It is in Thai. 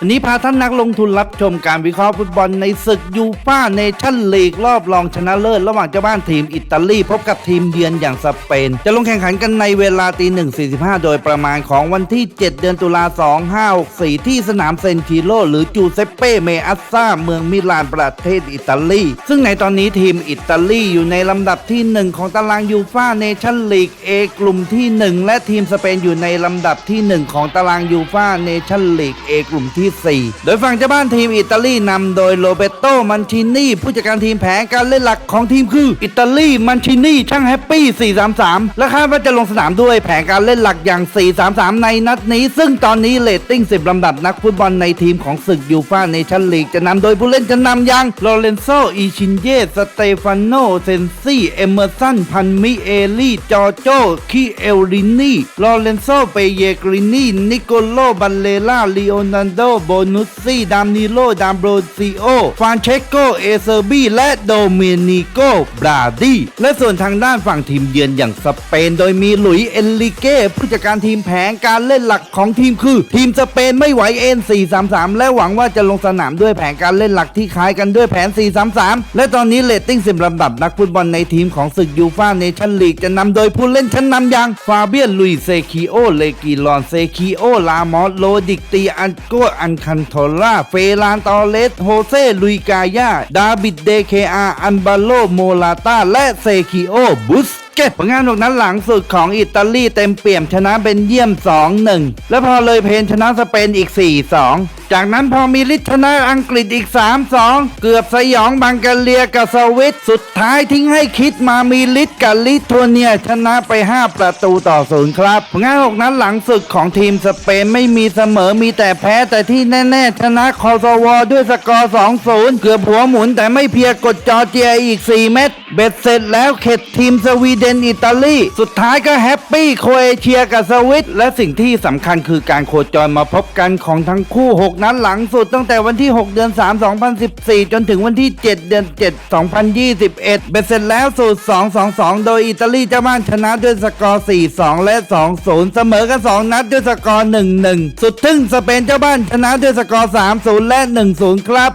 วันนี้พาท่านนักลงทุนรับชมการวิเคราะห์ฟุตบอลในศึกยูฟ่าเนชั่นลีกรอบรองชนะเลิศระหว่างเจ้าบ้านทีมอิตาลี พบกับทีมเยือนอย่างสเปน จะลงแข่งขันกันในเวลาตีหนึ่งสี่สิบห้าโดยประมาณของวันที่ 7 เดือนตุลาสองห้าหกสี่ที่สนามเซนชิโรหรือจูเซปเป้เมอัสซาเมืองมิลานประเทศอิตาลี ซึ่งในตอนนี้ทีมอิตาลีอยู่ในลำดับที่ 1 ของตารางยูฟ่าเนชั่นลีกเอกลุ่มที่ 1 และทีมสเปนอยู่ในลำดับที่ 1 ของตารางยูฟ่าเนชั่นลีกเอกลุ่มที่4 โดยฝั่งเจ้าบ้านทีมอิตาลีนำโดยโรเบโตมันชินีผู้จัดการทีมแผนการเล่นหลักของทีมคือ อิตาลีมันชินีช่างแฮปปี้ 433 และคาดว่าจะลงสนามด้วยแผนการเล่นหลักอย่าง 433 ในนัดนี้ ซึ่งตอนนี้เรตติ้ง 10 ลำดับนักฟุตบอลในทีมของศึกยูฟ่าเนชั่นลีกจะนำโดยผู้เล่นจะนำอย่างโลเรนโซอีชินเยสเตฟานโนเซนซี่เอเมอร์สันพันมิเอลี่จอโจคิเอลรินีโลเรนโซเปเยกรินีนิโกโลบัลเลล่าลีโอนันโดโบนุสซี่ดามนิโลดามโบรซิโอฟานเชโกเอเซอร์บีและโดเมนิโกบราดีและส่วนทางด้านฝั่งทีมเยือนอย่างสเปน โดยมีหลุยเอนริเก้ผู้จัดการทีมแผนการเล่นหลักของทีมคือ ทีมสเปนไม่ไหวเอ็น433 และหวังว่าจะลงสนามด้วยแผนการเล่นหลักที่คล้ายกันด้วยแผน 433 และตอนนี้เรตติ้ง10ลำดับนักฟุตบอลในทีมของศึกยูฟ่าเนชั่นลีกจะนำโดยผู้เล่นชั้นนำอย่างฟาเบียนลุยเซคิโอเลกิลอนเซคิโอลามอสโลดิกตีอันโกอันคันโทล่า เฟรานตอเลส โฮเซ ลุยกายา ดาบิดเดเคอา อันบาโล โมลาตา และเซคิโอ บุสเก็บผลงานนอกนั้นหลังสุดของอิตาลีเต็มเปี่ยมชนะเป็นเยี่ยม 2-1 และพอเลยเพนชนะสเปนอีก 4-2 จากนั้นพอมีลิชนะอังกฤษอีก 3-2 เกือบสยองบังกาเลียกับสวิตสุดท้ายทิ้งให้คิดมามีลิทกับลิทัวเนียชนะไป 5 ประตูต่อศูนย์ครับงานหกนั้นหลังศึกของทีมสเปนไม่มีเสมอมีแต่แพ้แต่ที่แน่ ๆ ชนะคอสวด้วยสกอร์ 2-0 เกือบหัวหมุนแต่ไม่เพียงกดจอร์เจียอีก 4 เม็ดเบ็ดเสร็จแล้วเข็ดทีมสวีเดนอิตาลีสุดท้ายก็แฮปปี้โครเอเชียกับสวิตและสิ่งที่สำคัญคือการโคจรมาพบกันของทั้งคู่6 นัดหลังสุดตั้งแต่วันที่ 6 เดือน 3 2014 จนถึงวันที่ 7 เดือน 7 2021 เบ็ดเสร็จแล้วสูตร 2-2-2 โดยอิตาลีเจ้าบ้านชนะด้วยสกอร์ 4-2 และ 2-0 เสมอกัน 2 นัดด้วยสกอร์ 1-1 สุดทึ่งสเปนเจ้าบ้านชนะด้วยสกอร์ 3-0 และ 1-0 ครับ